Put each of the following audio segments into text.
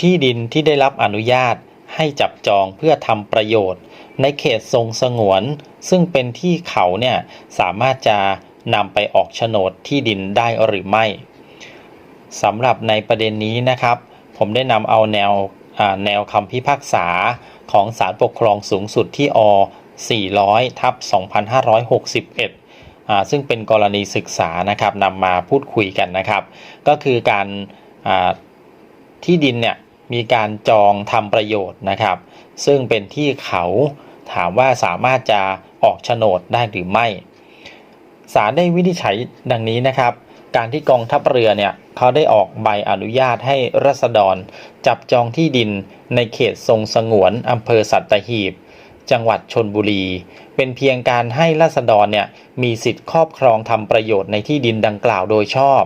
ที่ดินที่ได้รับอนุญาตให้จับจองเพื่อทำประโยชน์ ในเขตทรงสงวน ซึ่งเป็นที่เขาเนี่ยสามารถจะนำไปออกโฉนดที่ดินได้หรือไม่สำหรับในประเด็นนี้นะครับ ผมได้นำเอาแนวแนวคำพิพากษาของศาลปกครองสูงสุดที่อ 400 ทับ 2561อ่าซึ่งเป็นกรณีศึกษานะครับนำมาพูดคุยกันนะครับ ก็คือการที่ดินเนี่ย มีการจองทำประโยชน์นะครับ ซึ่งเป็นที่เขาถามว่าสามารถจะออกโฉนดได้หรือไม่ศาลได้วินิจฉัยดังนี้นะครับ การที่กองทัพเรือเนี่ยเขาได้ออกใบอนุญาตให้รัษฎร จับจองที่ดินในเขตทรงสงวนอำเภอสัตหีบ จังหวัดชนบุรี เป็นเพียงการให้รัษฎรเนี่ยมีสิทธิ์ครอบครองทำประโยชน์ในที่ดินดังกล่าวโดยชอบ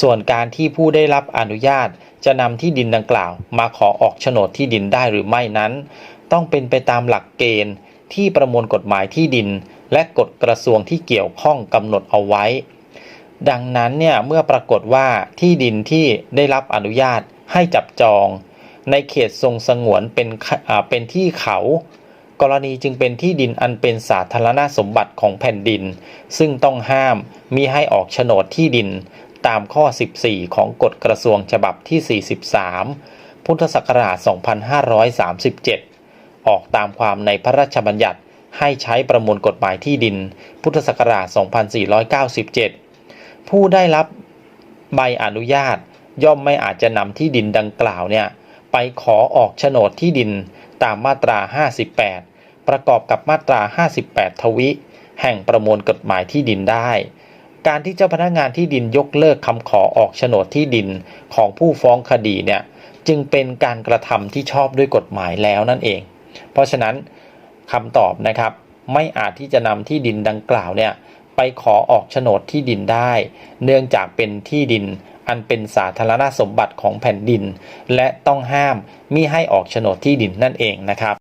ส่วนการที่ผู้ได้รับอนุญาต จะนำที่ดินดังกล่าว มาขอออกโฉนดที่ดินได้หรือไม่นั้น ต้องเป็นไปตามหลักเกณฑ์ที่ประมวลกฎหมายที่ดิน และกฎกระทรวงที่เกี่ยวข้องกำหนดเอาไว้ ดังนั้นเนี่ยเมื่อปรากฏว่าที่ดินที่ได้รับอนุญาตให้จับจอง ในเขตทรงสงวนเป็นอ่าเป็นที่เขา กรณีจึงเป็นที่ดินอันเป็นสาธารณสมบัติของแผ่นดิน ซึ่งต้องห้ามมิให้ออกโฉนดที่ดิน ตามข้อ 14 ของกฎกระทรวงฉบับที่ 43 พุทธศักราช 2537 ออกตามความในพระราชบัญญัติให้ใช้ประมวลกฎหมายที่ดิน พุทธศักราช 2497 ผู้ได้รับใบอนุญาตย่อมไม่อาจจะนำที่ดินดังกล่าวเนี่ยไปขอออกโฉนดที่ดินตามมาตรา 58 ประกอบกับมาตรา 58 ทวิ แห่งประมวลกฎหมายที่ดินได้ การที่เจ้าพนักงานที่ดินยกเลิกคำขอออกโฉนดที่ดินของผู้ฟ้องคดีเนี่ยจึงเป็นการกระทำที่ชอบด้วยกฎหมายแล้วนั่นเอง เพราะฉะนั้นคำตอบนะครับไม่อาจที่จะนำที่ดินดังกล่าวเนี่ยไปขอออกโฉนดที่ดินได้ เนื่องจากเป็นที่ดินอันเป็นสาธารณสมบัติของแผ่นดิน และต้องห้ามมิให้ออกโฉนดที่ดินนั่นเองนะครับ